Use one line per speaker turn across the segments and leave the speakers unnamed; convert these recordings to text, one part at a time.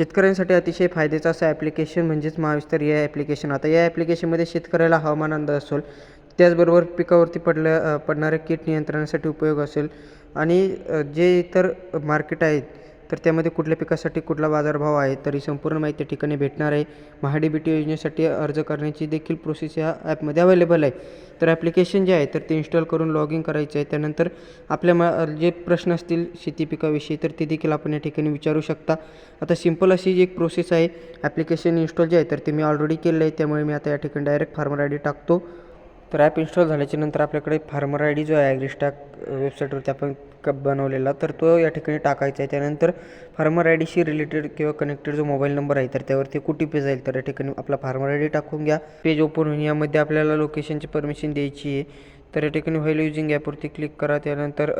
शेतकऱ्यांसाठी अतिशय फायद्याचं असं ॲप्लिकेशन म्हणजेच महाविस्तार या ॲप्लिकेशन आता या ॲप्लिकेशनमध्ये शेतकऱ्याला हवामान अंदाज असेल त्याचबरोबर पिकावरती पडल्या पडणाऱ्या कीड नियंत्रणासाठी उपयोग असेल. आणि जे इतर मार्केट आहेत तर त्यामध्ये कुठल्या पिकासाठी कुठला बाजारभाव आहे तर ही संपूर्ण माहिती त्या ठिकाणी भेटणार आहे. महाडी बी टी योजनेसाठी अर्ज करण्याची देखील प्रोसेस या ॲपमध्ये अवेलेबल आहे. तर ॲप्लिकेशन जे आहे तर ते इन्स्टॉल करून लॉग इन करायचं आहे. त्यानंतर आपल्या मा जे प्रश्न असतील शेती पिकाविषयी तर ते देखील आपण या ठिकाणी विचारू शकता. आता सिंपल अशी जी एक प्रोसेस आहे ॲप्लिकेशन इन्स्टॉल जे आहे तर ते मी ऑलरेडी केलं आहे. त्यामुळे मी आता या ठिकाणी डायरेक्ट फार्मर आय डी टाकतो. तर ॲप इन्स्टॉल झाल्याच्यानंतर आपल्याकडे फार्मर आय डी जो आहे ॲग्रिस्टॅक वेबसाईटवरती आपण कप बनवलेला तर तो या ठिकाणी टाकायचा आहे. त्यानंतर फार्मर आय डीशी रिलेटेड किंवा कनेक्टेड जो मोबाईल नंबर आहे तर त्यावरती कुठे पेज जाईल तर या ठिकाणी आपला फार्मर आय डी टाकून घ्या. पेज ओपन होईल यामध्ये आपल्याला लोकेशनची परमिशन द्यायची आहे. तर या ठिकाणी व्हाईल युजिंग ॲपवरती क्लिक करा. त्यानंतर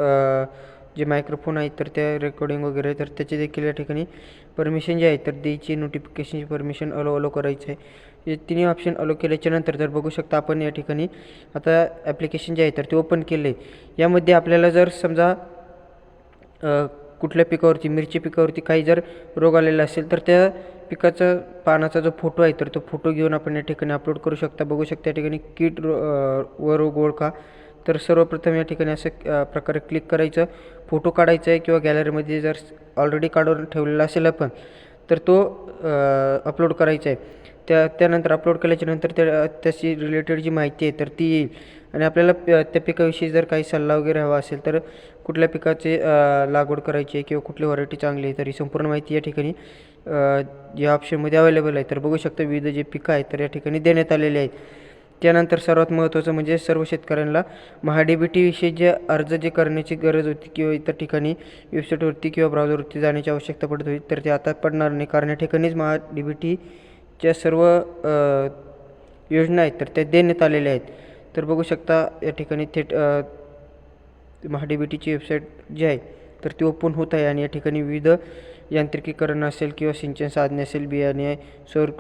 जे मायक्रोफोन आहेत तर त्या रेकॉर्डिंग वगैरे तर त्याचे देखील या ठिकाणी परमिशन जे आहे तर द्यायची नोटिफिकेशनची परमिशन अलो अलो करायचं आहे. हे तिन्ही ऑप्शन अलो केल्याच्यानंतर तर बघू शकता आपण या ठिकाणी आता ॲप्लिकेशन जे आहे तर ते ओपन केलं आहे यामध्ये आपल्याला जर समजा कुठल्या पिकावरती मिरची पिकावरती काही जर रोग आलेला असेल तर त्या पिकाचा पानाचा जो फोटो आहे तर तो फोटो घेऊन आपण या ठिकाणी अपलोड करू शकता. बघू शकता या ठिकाणी कीट रो व रोग ओळखा. तर सर्वप्रथम या ठिकाणी असं प्रकारे क्लिक करायचं. फोटो काढायचा आहे किंवा गॅलरीमध्ये जर ऑलरेडी काढून ठेवलेला असेल आपण तर तो अपलोड करायचा आहे. त्या त्यानंतर अपलोड केल्याच्यानंतर त्या त्याची रिलेटेड जी माहिती आहे तर ती येईल. आणि आपल्याला त्या पिकाविषयी जर काही सल्ला वगैरे हवा असेल तर कुठल्या पिकाचे लागवड करायची आहे किंवा कुठली व्हरायटी चांगली आहे तर ही संपूर्ण माहिती या ठिकाणी या ऑप्शनमध्ये अवेलेबल आहे. तर बघू शकता विविध जे पिकं आहेत तर या ठिकाणी देण्यात आलेले आहेत. त्यानंतर सर्वात महत्त्वाचं म्हणजे सर्व शेतकऱ्यांना महाडीबीटीविषयी बी टीविषयी जे अर्ज जे करण्याची गरज होती किंवा इतर ठिकाणी वेबसाईटवरती किंवा ब्राउझरवरती जाण्याची आवश्यकता पडत होती तर ते आता पडणार नाही. कारण या ठिकाणीच महाडीबीटीच्या बी टीच्या सर्व योजना आहेत तर त्या देण्यात आलेल्या आहेत. तर बघू शकता या ठिकाणी थेट महाडीबीटीची वेबसाईट जी आहे तर ती ओपन होत आहे आणि या ठिकाणी विविध यांत्रिकीकरण असेल किंवा सिंचन साधने असेल बियाणे सौर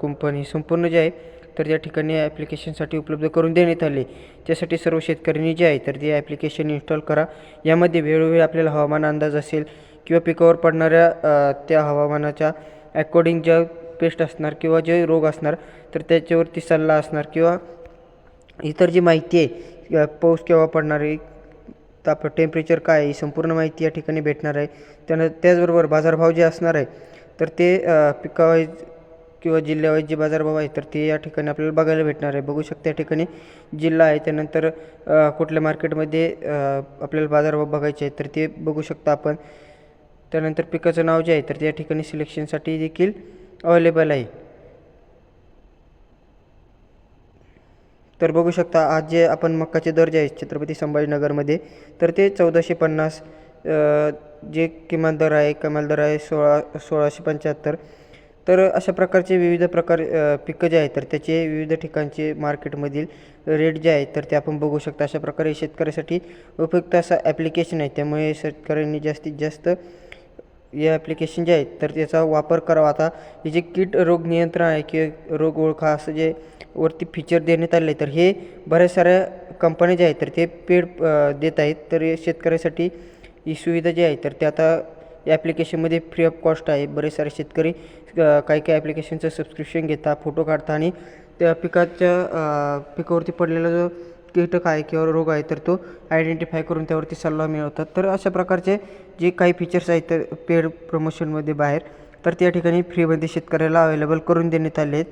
कुंपण ही संपूर्ण जे आहे तर या ठिकाणी ॲप्लिकेशनसाठी उपलब्ध करून देण्यात आले. त्यासाठी सर्व शेतकऱ्यांनी जे आहे तर ते ॲप्लिकेशन इन्स्टॉल करा. यामध्ये वेळोवेळी आपल्याला हवामान अंदाज असेल किंवा पिकावर पडणाऱ्या त्या हवामानाच्या अकॉर्डिंग ज्या पेस्ट असणार किंवा जे रोग असणार तर त्याच्यावरती सल्ला असणार किंवा इतर जी माहिती आहे पाऊस केव्हा पडणार आहे ताप टेम्परेचर काय आहे ही संपूर्ण माहिती या ठिकाणी भेटणार आहे. त्यानं त्याचबरोबर बाजारभाव जे असणार आहे तर ते पिकावाईज किंवा जिल्ह्यावाईज जे बाजारभाव आहे तर ते या ठिकाणी आपल्याला बघायला भेटणार आहे. बघू शकता या ठिकाणी जिल्हा आहे त्यानंतर कुठल्या मार्केटमध्ये आपल्याला बाजारभाव बघायचे आहेत तर ते बघू शकता आपण. त्यानंतर पिकाचं नाव जे आहे तर त्या ठिकाणी सिलेक्शनसाठी देखील अवेलेबल आहे. तर बघू शकता आज जे आपण मक्काचे दर जे आहेत छत्रपती संभाजीनगरमध्ये तर ते चौदाशे पन्नास जे किमान दर आहे कमाल दर आहे सोळा सोळाशे पंच्याहत्तर. तर अशा प्रकारचे विविध प्रकार पिकं जे आहेत तर त्याचे विविध ठिकाणचे मार्केटमधील रेट जे आहेत तर ते आपण बघू शकता. अशा प्रकारे शेतकऱ्यासाठी उपयुक्त असा ॲप्लिकेशन आहे. त्यामुळे शेतकऱ्यांनी जास्तीत जास्त या ॲप्लिकेशन जे आहेत तर त्याचा वापर करावा. आता हे जे कीट रोग नियंत्रण आहे किंवा रोग ओळखा असं जे वरती फीचर देण्यात आले तर हे बऱ्याच साऱ्या कंपन्या ज्या आहेत तर ते पेड देत आहेत. तर शेतकऱ्यासाठी ही सुविधा जी आहे तर ते आता या ॲप्लिकेशनमध्ये फ्री ऑफ कॉस्ट आहे. बरेच सारे शेतकरी काही काही ॲप्लिकेशनचं सबस्क्रिप्शन घेता फोटो काढता आणि त्या पिकाच्या पिकावरती पडलेला जो कीटक आहे किंवा रोग आहे तर तो आयडेंटिफाय करून त्यावरती सल्ला मिळवतात. तर अशा प्रकारचे जे काही फीचर्स आहेत तर पेड प्रमोशनमध्ये बाहेर तर त्या ठिकाणी फ्रीमध्ये शेतकऱ्याला अवेलेबल करून देण्यात आले आहेत.